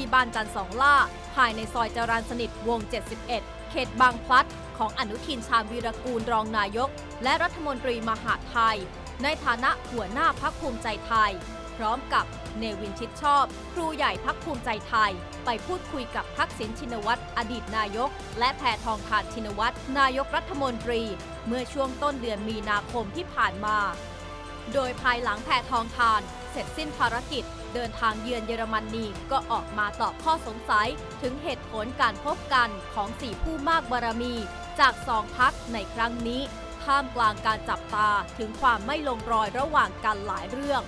ที่บ้านจันสองล่า ภายในซอยจรันสนิทวง 71 เขตบางพลัด ของอนุทินชาญวีรกูลรองนายก และรัฐมนตรีมหาดไทย ในฐานะหัวหน้าพักภูมิใจไทย พร้อมกับเนวินชิดชอบ ครูใหญ่พักภูมิใจไทย ไปพูดคุยกับทักษิณชินวัตรอดีตนายก และแพทองทานชินวัตรนายกรัฐมนตรี เมื่อช่วงต้นเดือนมีนาคมที่ผ่านมา โดยภายหลังแพทองทาน เสร็จสิ้นภารกิจ เดินทางเยือนเยอรมนนีก็ออกมาตอบข้อสงสัย ถึงเหตุผลการพบกันของสี่ผู้มากบารมี จากสองพักในครั้งนี้ท่ามกลางการจับตาถึงความไม่ลงรอยระหว่างกันหลายเรื่อง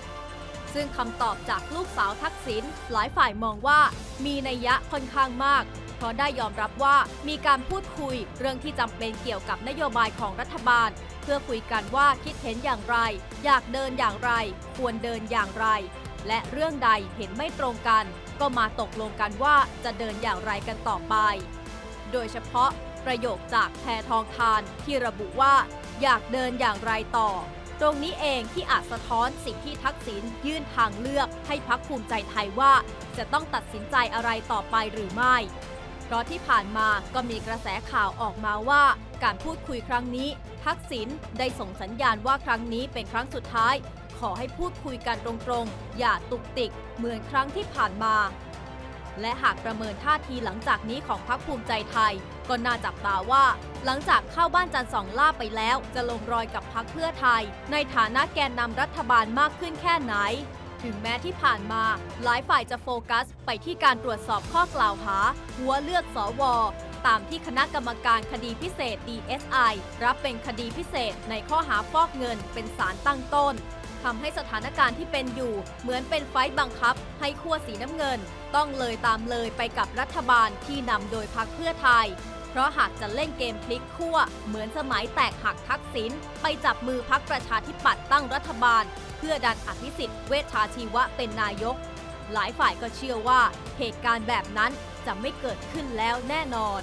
ซึ่งคำตอบจากลูกสาวทักษิณหลายฝ่ายมองว่ามีนัยยะค่อนข้างมากเพราะได้ยอมรับว่ามีการพูดคุยเรื่องที่จำเป็นเกี่ยวกับนโยบายของรัฐบาล เพื่อคุยกันว่าคิดเห็นอย่างไร อยากเดินอย่างไร ควรเดินอย่างไร และเรื่องใดเห็นไม่ตรงกัน ก็มาตกลงกันว่าจะเดินอย่างไรกันต่อไป โดยเฉพาะประโยคจากแพทองทานที่ระบุว่า อยากเดินอย่างไรต่อ ตรงนี้เองที่อาจสะท้อนสิ่งที่ทักษิณยื่นทางเลือกให้พักภูมิใจไทยว่า จะต้องตัดสินใจอะไรต่อไปหรือไม่ เพราะที่ผ่านมาก็มีกระแสข่าวออกมาว่า การพูดคุยครั้งนี้ ทักษิณได้ส่งสัญญาณว่าครั้งนี้เป็นครั้งสุดท้าย อให้พูดคุยกันตรงๆ อย่าตุกติกเหมือนครั้งที่ผ่านมา และหากประเมินท่าทีหลังจากนี้ของพรรคภูมิใจไทย ก็น่าจับตาว่า หลังจากเข้าบ้านจันทร์สองล่าไปแล้ว จะลงรอยกับพรรคเพื่อไทย ในฐานะแกนนำรัฐบาลมากขึ้นแค่ไหน ถึงแม้ที่ผ่านมา หลายฝ่ายจะโฟกัส ไปที่การตรวจสอบข้อกล่าวหา หัวเลือกสวตามที่คณะกรรมการคดีพิเศษ DSI รับเป็นคดีพิเศษในข้อหาฟอกเงินเป็นสารตั้งต้น ทำให้สถานการณ์ที่เป็นอยู่ เหมือนเป็นไฟต์บังคับ ให้ขั้วสีน้ำเงิน ต้องเลยตามเลยไปกับรัฐบาลที่นำโดยพรรคเพื่อไทย เพราะหากจะเล่นเกมพลิกขั้วเหมือนสมัยแตกหักทักษิณไปจับมือพักประชาธิปัตย์ตั้งรัฐบาล เพื่อดันอภิสิทธิ์เวชชาชีวะเป็นนายก หลายฝ่ายก็เชื่อว่าเหตุการณ์แบบนั้นจะไม่เกิดขึ้นแล้วแน่นอน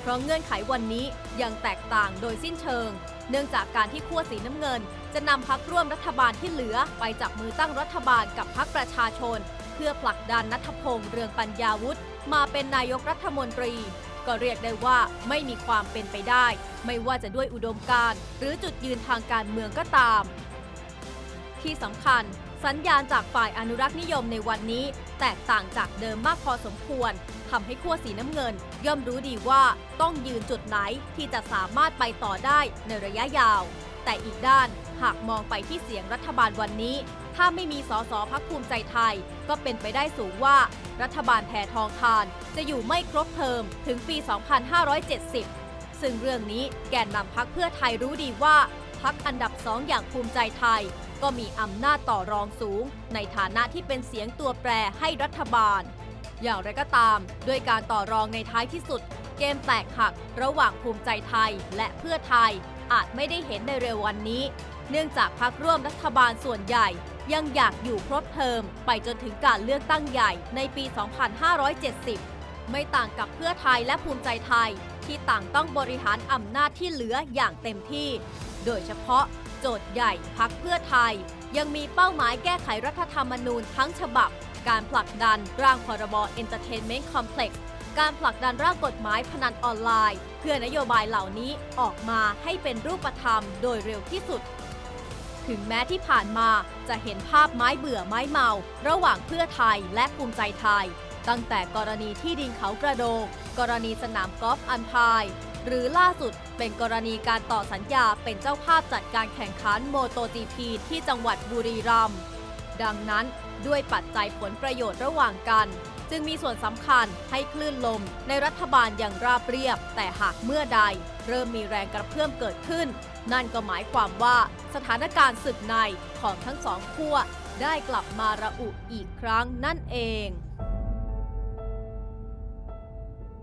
เพราะเงื่อนไขวันนี้ยังแตกต่างโดยสิ้นเชิง เนื่องจากการที่ขั้วสีน้ำเงิน จะนำพักร่วมรัฐบาลที่เหลือไปจับมือตั้งรัฐบาลกับพักประชาชน เพื่อผลักดันนัทพงษ์เรืองปัญญาวุฒิมาเป็นนายกรัฐมนตรี ก็เรียกได้ว่าไม่มีความเป็นไปได้ ไม่ว่าจะด้วยอุดมการณ์หรือจุดยืนทางการเมืองก็ตาม ที่สำคัญสัญญาณจากฝ่ายอนุรักษ์นิยมในวันนี้ แตกต่างจากเดิมมากพอสมควรทำให้ขั้วสีน้ำเงิน ย่อมรู้ดีว่าต้องยืนจุดไหนที่จะสามารถไปต่อได้ในระยะยาว แต่อีกด้าน หากมองไปที่เสียงรัฐบาลวันนี้ ถ้าไม่มีสสพักภูมิใจไทย ก็เป็นไปได้สูงว่า รัฐบาลแพทองทาน จะอยู่ไม่ครบเทอมถึงปี 2570 ซึ่งเรื่องนี้แกนนำพักเพื่อไทยรู้ดีว่าพักอันดับสองอย่างภูมิใจไทย ก็มีอำนาจต่อรองสูง ในฐานะที่เป็นเสียงตัวแปรให้รัฐบาล อย่างไรก็ตาม ด้วยการต่อรองในท้ายที่สุด เกมแตกหักระหว่างภูมิใจไทยและเพื่อไทยอาจไม่ได้เห็นในเร็ววันนี้ เนื่องจากพักร่วมรัฐบาลส่วนใหญ่ยังอยากอยู่ครบเทอมไปจนถึงการเลือกตั้งใหญ่ในปี 2570 ไม่ต่างกับเพื่อไทยและภูมิใจไทย ที่ต่างต้องบริหารอำนาจที่เหลืออย่างเต็มที่ โดยเฉพาะโจทย์ใหญ่พักเพื่อไทย ยังมีเป้าหมายแก้ไขรัฐธรรมนูญทั้งฉบับ การผลักดันร่างพรบ Entertainment Complex การผลักดันร่างกฎหมายพนันออนไลน์ เพื่อนโยบายเหล่านี้ออกมาให้เป็นรูปธรรมโดยเร็วที่สุด ถึงแม้ที่ผ่านมาจะเห็นภาพไม้เบื่อไม้เมา ระหว่างเพื่อไทยและภูมิใจไทย ตั้งแต่กรณีที่ดินเขากระโดง กรณีสนามกอล์ฟอันพาย หรือล่าสุดเป็นกรณีการต่อสัญญาเป็นเจ้าภาพจัดการแข่งขันโมโต GP ที่จังหวัดบุรีรัมย์ดังนั้นด้วยปัจจัยผลประโยชน์ระหว่างกัน จึงมีส่วนสำคัญให้คลื่นลมในรัฐบาลอย่างราบเรียบ แต่หากเมื่อใด เริ่มมีแรงกระเพื่อมเกิดขึ้น นั่นก็หมายความว่าสถานการณ์ศึกในของทั้งสองขั้วได้กลับมาระอุอีกครั้งนั่นเอง